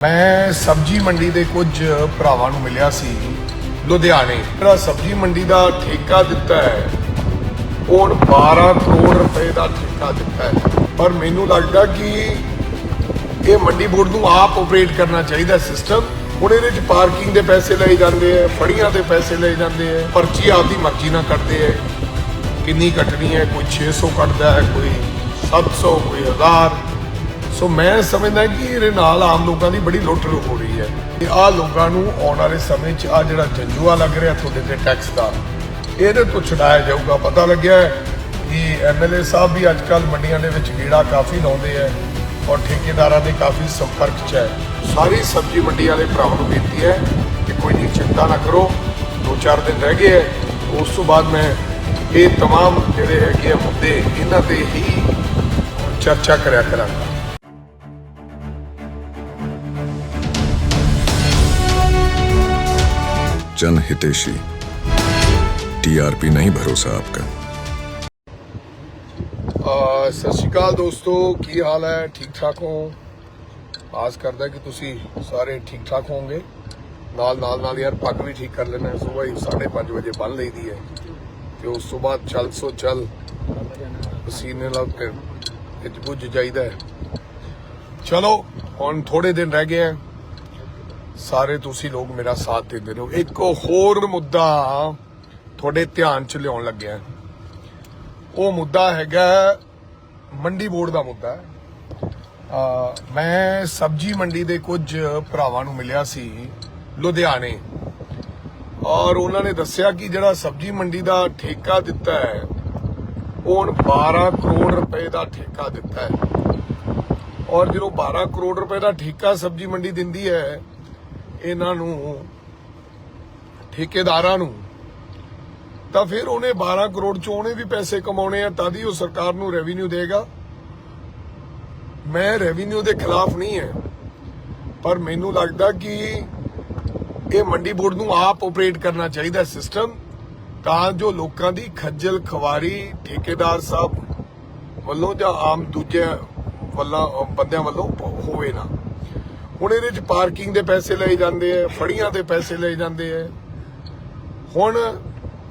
ਮੈਂ ਸਬਜ਼ੀ ਮੰਡੀ ਦੇ ਕੁਝ ਭਰਾਵਾਂ ਨੂੰ ਮਿਲਿਆ ਸੀ, ਲੁਧਿਆਣੇ। ਜਿਹੜਾ ਸਬਜ਼ੀ ਮੰਡੀ ਦਾ ਠੇਕਾ ਦਿੱਤਾ ਹੈ। ਉਹ ਹੁਣ 12 ਕਰੋੜ ਰੁਪਏ ਦਾ ਠੇਕਾ ਦਿੱਤਾ ਹੈ। ਪਰ ਮੈਨੂੰ ਲੱਗਦਾ ਕਿ ਇਹ ਮੰਡੀ ਬੋਰਡ ਨੂੰ ਆਪ ਆਪਰੇਟ ਕਰਨਾ ਚਾਹੀਦਾ ਸਿਸਟਮ ਹੁਣ ਇਹਦੇ 'ਚ ਪਾਰਕਿੰਗ ਦੇ ਪੈਸੇ ਲਏ ਜਾਂਦੇ ਆ ਫੜੀਆਂ ਦੇ ਪੈਸੇ ਲਏ ਜਾਂਦੇ ਆ ਪਰਚੀ ਆਪਦੀ ਮਰਜ਼ੀ ਨਾਲ ਕੱਟਦੇ ਆ ਕਿੰਨੀ ਕੱਟਣੀ ਹੈ, ਕੋਈ 600 ਕੱਟਦਾ ਹੈ, ਕੋਈ 700 ਕੋਈ 1000 ਸੋ ਮੈਂ ਸਮਝਦਾ ਕਿ ਇਹਦੇ ਨਾਲ ਆਮ ਲੋਕਾਂ ਦੀ ਬੜੀ ਲੁੱਟ ਹੋ ਰਹੀ ਹੈ ਤੇ ਆਹ ਲੋਕਾਂ ਨੂੰ ਆਉਣ ਵਾਲੇ ਸਮੇਂ 'ਚ ਆ ਜਿਹੜਾ ਜੰਜੂਆ ਲੱਗ ਰਿਹਾ ਤੁਹਾਡੇ ਤੇ ਟੈਕਸ ਦਾ ਇਹਦੇ ਤੋਂ ਛੁਡਾਇਆ ਜਾਊਗਾ ਪਤਾ ਲੱਗਿਆ ਹੈ ਕਿ ਐਮਐਲਏ ਸਾਹਿਬ ਵੀ ਅੱਜ ਕੱਲ ਮੰਡੀਆਂ ਦੇ ਵਿੱਚ ਗੇੜਾ ਕਾਫੀ ਲਾਉਂਦੇ ਆ ਔਰ ਠੇਕੇਦਾਰਾਂ ਦੇ ਕਾਫੀ ਸੰਪਰਕ 'ਚ ਹੈ ਸਾਰੀ ਸਬਜ਼ੀ ਮੰਡੀ ਵਾਲੇ ਭਰਾਵਾਂ ਨੂੰ ਬੇਨਤੀ ਹੈ ਕਿ ਕੋਈ ਨਹੀਂ ਚਿੰਤਾ ਨਾ ਕਰੋ ਦੋ ਚਾਰ ਦਿਨ ਰਹਿ ਗਏ ਹੈ ਉਸ ਤੋਂ ਬਾਅਦ ਮੈਂ ਇਹ तमाम ਜਿਹੜੇ ਹੈਗੇ ਆ ਮੁੱਦੇ ਇਹਨਾਂ ਤੇ ਹੀ ਚਰਚਾ ਕਰਿਆ ਕਰਾਂਗਾ जन हितेशी टीआरपी नहीं भरोसा आपका ਅਹ ਸਤਿ ਸ਼੍ਰੀ ਅਕਾਲ ਦੋਸਤੋ ਕੀ ਹਾਲ ਹੈ ਠੀਕ ਠਾਕ ਹੋ ਆਸ ਕਰਦਾ ਕਿ ਤੁਸੀਂ ਸਾਰੇ ਠੀਕ ਠਾਕ ਹੋਵੋਗੇ ਨਾਲ ਨਾਲ ਨਾਲ ਯਾਰ ਪੱਗ ਵੀ ਠੀਕ ਕਰ ਲੈਣਾ ਸਵੇਰ ਹੀ 5:30 ਵਜੇ ਬੰਨ ਲਈਦੀ ਹੈ ਤੇ ਉਸ ਤੋਂ ਬਾਅਦ ਚੱਲ ਸੋ ਚੱਲ ਪਸੀਨੇ ਨਾਲ ਫਿਰ ਵਿੱਚ ਪੁੱਜ ਜਾਈਦਾ ਹੈ ਚਲੋ ਹੁਣ ਥੋੜੇ ਦਿਨ ਰਹਿ ਗਏ ਹੈ ਸਾਰੇ ਤੁਸੀਂ ਲੋਕ ਮੇਰਾ ਸਾਥ ਦਿੰਦੇ ਰਹੋ। ਇੱਕ ਹੋਰ ਮੁੱਦਾ ਤੁਹਾਡੇ ਧਿਆਨ ਚ ਲਿਆਉਣ ਲੱਗਿਆ। ਉਹ ਮੁੱਦਾ ਹੈਗਾ ਮੰਡੀ ਬੋਰਡ ਦਾ ਮੁੱਦਾ। ਮੈਂ ਸਬਜ਼ੀ ਮੰਡੀ ਦੇ ਕੁਝ ਭਰਾਵਾਂ ਨੂੰ ਮਿਲਿਆ ਸੀ ਲੁਧਿਆਣੇ। ਔਰ ਉਹਨਾਂ ਨੇ ਦੱਸਿਆ ਕਿ ਜਿਹੜਾ ਸਬਜ਼ੀ ਮੰਡੀ ਦਾ ਠੇਕਾ ਦਿੱਤਾ ਹੈ, ਉਹ ਹੁਣ 12 ਕਰੋੜ ਰੁਪਏ ਦਾ ਠੇਕਾ ਦਿੱਤਾ ਹੈ। ਔਰ ਜਦੋਂ 12 ਕਰੋੜ ਰੁਪਏ ਦਾ ਠੇਕਾ ਸਬਜ਼ੀ ਮੰਡੀ ਦਿੰਦੀ ਹੈ ਇਹਨਾਂ ਨੂੰ, ਠੇਕੇਦਾਰਾਂ ਨੂੰ, ਤਾਂ ਫਿਰ ਉਹਨੇ 12 ਕਰੋੜ ਚੋਂ ਉਹਨੇ ਵੀ ਪੈਸੇ ਕਮਾਉਣੇ ਆ ਤਦ ਹੀ ਉਹ ਸਰਕਾਰ ਨੂੰ ਰੈਵਨਿਊ ਦੇਗਾ। ਮੈਂ ਰੈਵਨਿਊ ਦੇ ਖਿਲਾਫ ਨਹੀਂ ਹੈ ਪਰ ਮੈਨੂੰ ਲੱਗਦਾ ਕਿ ਇਹ ਮੰਡੀ ਬੋਰਡ ਨੂੰ ਆਪ ਆਪਰੇਟ ਕਰਨਾ ਚਾਹੀਦਾ ਸਿਸਟਮ ਤਾਂ ਜੋ ਲੋਕਾਂ ਦੀ ਖੱਜਲ ਖਵਾਰੀ ਠੇਕੇਦਾਰ ਸਾਹਿਬ ਵੱਲੋਂ ਜਾਂ ਆਮ ਦੂਜੇ ਵੱਲਾਂ ਬੰਦਿਆਂ ਵੱਲੋਂ ਹੋਵੇ ਨਾ। ਹੁਣ ਇਹਦੇ ਚ ਪਾਰਕਿੰਗ ਦੇ ਪੈਸੇ ਲਏ ਜਾਂਦੇ ਆ, ਫੜੀਆਂ ਦੇ ਪੈਸੇ ਲਏ ਜਾਂਦੇ ਆ। ਹੁਣ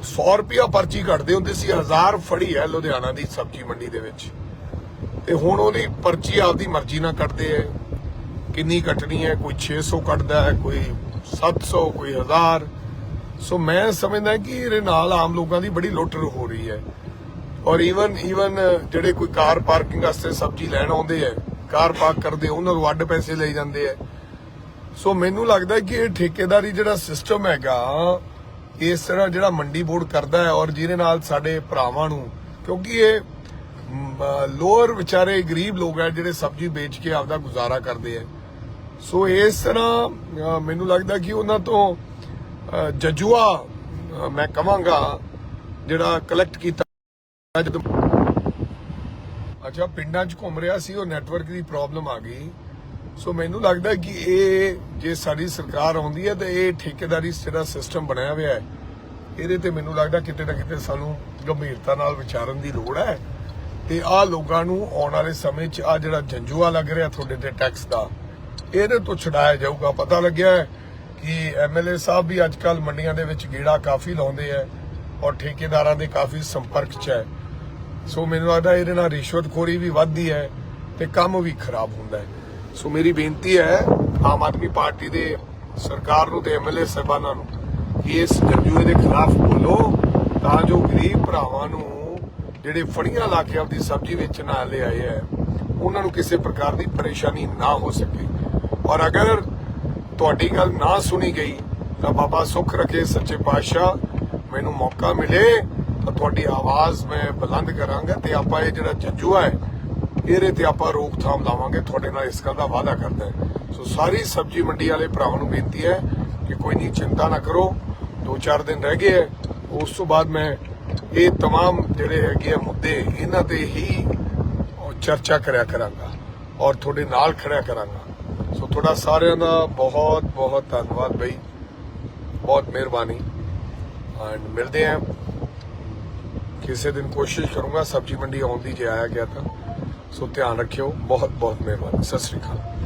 100 ਰੁਪਿਆ ਪਰਚੀ ਕੱਟਦੇ ਹੁੰਦੇ ਸੀ 1000 ਫੜੀ ਹੈ ਲੁਧਿਆਣਾ ਦੀ ਸਬਜ਼ੀ ਮੰਡੀ ਦੇ ਵਿੱਚ। ਤੇ ਹੁਣ ਉਹਦੀ ਪਰਚੀ ਆਪਦੀ ਮਰਜ਼ੀ ਨਾਲ ਕੱਟਦੇ ਐ ਕਿੰਨੀ ਕੱਟਣੀ ਹੈ, ਕੋਈ 600 ਕੱਟਦਾ ਹੈ, ਕੋਈ 700 ਕੋਈ 1000 ਸੋ ਮੈਂ ਸਮਝਦਾ ਕਿ ਇਹਦੇ ਨਾਲ ਆਮ ਲੋਕਾਂ ਦੀ ਬੜੀ ਲੁੱਟ ਹੋ ਰਹੀ ਹੈ। ਔਰ ਈਵਨ ਈਵਨ ਜਿਹੜੇ ਕੋਈ ਕਾਰ ਪਾਰਕਿੰਗ ਵਾਸਤੇ ਸਬਜ਼ੀ ਲੈਣ ਆਉਂਦੇ ਐ ਕਾਰ ਪਾਰਕ ਕਰਦੇ ਉਹਨਾਂ ਨੂੰ ਵੱਡ ਪੈਸੇ ਲਈ ਜਾਂਦੇ ਐ ਸੋ ਮੈਨੂੰ ਲੱਗਦਾ ਕਿ ਇਹ ਠੇਕੇਦਾਰੀ ਜਿਹੜਾ ਸਿਸਟਮ ਹੈਗਾ ਇਸ ਤਰ੍ਹਾਂ ਜਿਹੜਾ ਮੰਡੀ ਬੋਰਡ ਕਰਦਾ ਹੈ ਔਰ ਜਿਹਦੇ ਨਾਲ ਸਾਡੇ ਭਰਾਵਾਂ ਨੂੰ ਕਿਉਂਕਿ ਇਹ ਲੋਅਰ ਵਿਚਾਰੇ ਗਰੀਬ ਲੋਕ ਹੈ ਜਿਹੜੇ ਸਬਜ਼ੀ ਵੇਚ ਕੇ ਆਪਦਾ ਗੁਜ਼ਾਰਾ ਕਰਦੇ ਐ ਸੋ ਇਸ ਤਰ੍ਹਾਂ ਅ, ਮੈਨੂੰ ਲੱਗਦਾ ਕਿ ਉਹਨਾਂ ਤੋਂ ਜਜੂਆ ਮੈਂ ਕਵਾਂਗਾ ਜਿਹੜਾ ਕਲੈਕਟ ਕੀਤਾ ਜਦੋਂ ਅੱਛਾ, ਪਿੰਡਾਂ 'ਚ ਘੁੰਮ ਰਿਹਾ ਸੀ, ਉਹ ਨੈਟਵਰਕ ਦੀ ਪ੍ਰੋਬਲਮ ਆ ਗਈ। ਸੋ ਮੈਨੂੰ ਲੱਗਦਾ ਕਿ ਇਹ ਜੇ ਸਾਡੀ ਸਰਕਾਰ ਆਉਂਦੀ ਹੈ, ਤੇ ਇਹ ਠੇਕੇਦਾਰੀ ਜਿਹੜਾ ਸਿਸਟਮ ਬਣਿਆ ਹੋਇਆ ਹੈ, ਇਹਦੇ ਤੇ ਮੈਨੂੰ ਲੱਗਦਾ ਕਿਤੇ ਨਾ ਕਿਤੇ ਸਾਨੂੰ ਗੰਭੀਰਤਾ ਨਾਲ ਵਿਚਾਰਨ ਦੀ ਲੋੜ ਹੈ। ਤੇ ਆਹ ਲੋਕਾਂ ਨੂੰ ਆਉਣ ਵਾਲੇ ਸਮੇਂ 'ਚ ਆ ਜਿਹੜਾ ਜੰਜੂਆ ਲੱਗ ਰਿਹਾ ਤੁਹਾਡੇ ਤੇ ਟੈਕਸ ਦਾ, ਇਹਦੇ ਤੋਂ ਛੁਡਾਇਆ ਜਾਊਗਾ। ਪਤਾ ਲੱਗਿਆ ਹੈ ਕਿ ਐਮਐਲਏ ਸਾਹਿਬ ਵੀ ਅੱਜ ਕੱਲ ਮੰਡੀਆਂ ਦੇ ਵਿੱਚ ਗੇੜਾ ਕਾਫੀ ਲਾਉਂਦੇ ਆ, ਔਰ ਠੇਕੇਦਾਰਾਂ ਦੇ ਕਾਫੀ ਸੰਪਰਕ 'ਚ ਹੈ। ਸੋ ਮੈਨੂੰ ਲੱਗਦਾ ਇਹਦੇ ਨਾਲ ਰਿਸ਼ਵਤਖੋਰੀ ਵੀ ਵੱਧਦੀ ਹੈ ਤੇ ਕੰਮ ਵੀ ਖਰਾਬ ਹੁੰਦਾ ਹੈ। ਸੋ ਮੇਰੀ ਬੇਨਤੀ ਹੈ ਆਮ ਆਦਮੀ ਪਾਰਟੀ ਦੇ ਸਰਕਾਰ ਨੂੰ ਤੇ ਐਮਐਲਏ ਸਾਹਿਬਾਨਾਂ ਨੂੰ ਕਿ ਇਸ ਜੰਜੂਏ ਦੇ ਖਿਲਾਫ ਬੋਲੋ ਤਾਂ ਜੋ ਗਰੀਬ ਭਰਾਵਾਂ ਨੂੰ ਜਿਹੜੇ ਫੜੀਆਂ ਲਾ ਕੇ ਆਪਦੀ ਸਬਜ਼ੀ ਵੇਚਣ ਵਾਲੇ ਆਏ ਹੈ, ਉਹਨਾਂ ਨੂੰ ਕਿਸੇ ਪ੍ਰਕਾਰ ਦੀ ਪਰੇਸ਼ਾਨੀ ਨਾ ਹੋ ਸਕੇ। ਔਰ ਅਗਰ ਤੁਹਾਡੀ ਗੱਲ ਨਾ ਸੁਣੀ ਗਈ ਤਾਂ ਬਾਬਾ ਸੁਖ ਰਖੇ ਸੱਚੇ ਪਾਤਸ਼ਾਹ, ਮੈਨੂੰ ਮੌਕਾ ਮਿਲੇ ਤੁਹਾਡੀ ਆਵਾਜ਼ ਮੈਂ ਬੁਲੰਦ ਕਰਾਂਗਾ ਤੇ ਆਪਾਂ ਇਹ ਜਿਹੜਾ ਜੱਜੂਆ ਹੈ ਇਹਦੇ ਤੇ ਆਪਾਂ ਰੋਕਥਾਮ ਲਾਵਾਂਗੇ ਤੁਹਾਡੇ ਨਾਲ ਇਸ ਗੱਲ ਦਾ ਵਾਅਦਾ ਕਰਦਾ ਹੈ ਸੋ ਸਾਰੀ ਸਬਜ਼ੀ ਮੰਡੀ ਵਾਲੇ ਭਰਾਵਾਂ ਨੂੰ ਬੇਨਤੀ ਹੈ ਕਿ ਕੋਈ ਨਹੀਂ ਚਿੰਤਾ ਨਾ ਕਰੋ ਦੋ ਚਾਰ ਦਿਨ ਰਹਿ ਗਏ ਹੈ ਉਸ ਤੋਂ ਬਾਅਦ ਮੈਂ ਇਹ तमाम ਜਿਹੜੇ ਹੈਗੇ ਆ ਮੁੱਦੇ ਇਹਨਾਂ ਤੇ ਹੀ ਚਰਚਾ ਕਰਿਆ ਕਰਾਂਗਾ ਔਰ ਤੁਹਾਡੇ ਨਾਲ ਖੜਿਆ ਕਰਾਂਗਾ ਸੋ ਤੁਹਾਡਾ ਸਾਰਿਆਂ ਦਾ ਬਹੁਤ ਬਹੁਤ ਧੰਨਵਾਦ ਬਈ ਬਹੁਤ ਮਿਹਰਬਾਨੀ ਐਂਡ ਮਿਲਦੇ ਹਾਂ ਕਿਸੇ ਦਿਨ ਕੋਸ਼ਿਸ਼ ਕਰੂੰਗਾ ਸਬਜ਼ੀ ਮੰਡੀ ਆਉਣ ਦੀ ਜੇ ਆਇਆ ਗਿਆ ਤਾਂ। ਸੋ ਧਿਆਨ ਰੱਖਿਓ ਬਹੁਤ ਬਹੁਤ ਮਿਹਰਬਾਨੀ। ਸਤਿ ਸ੍ਰੀ ਅਕਾਲ।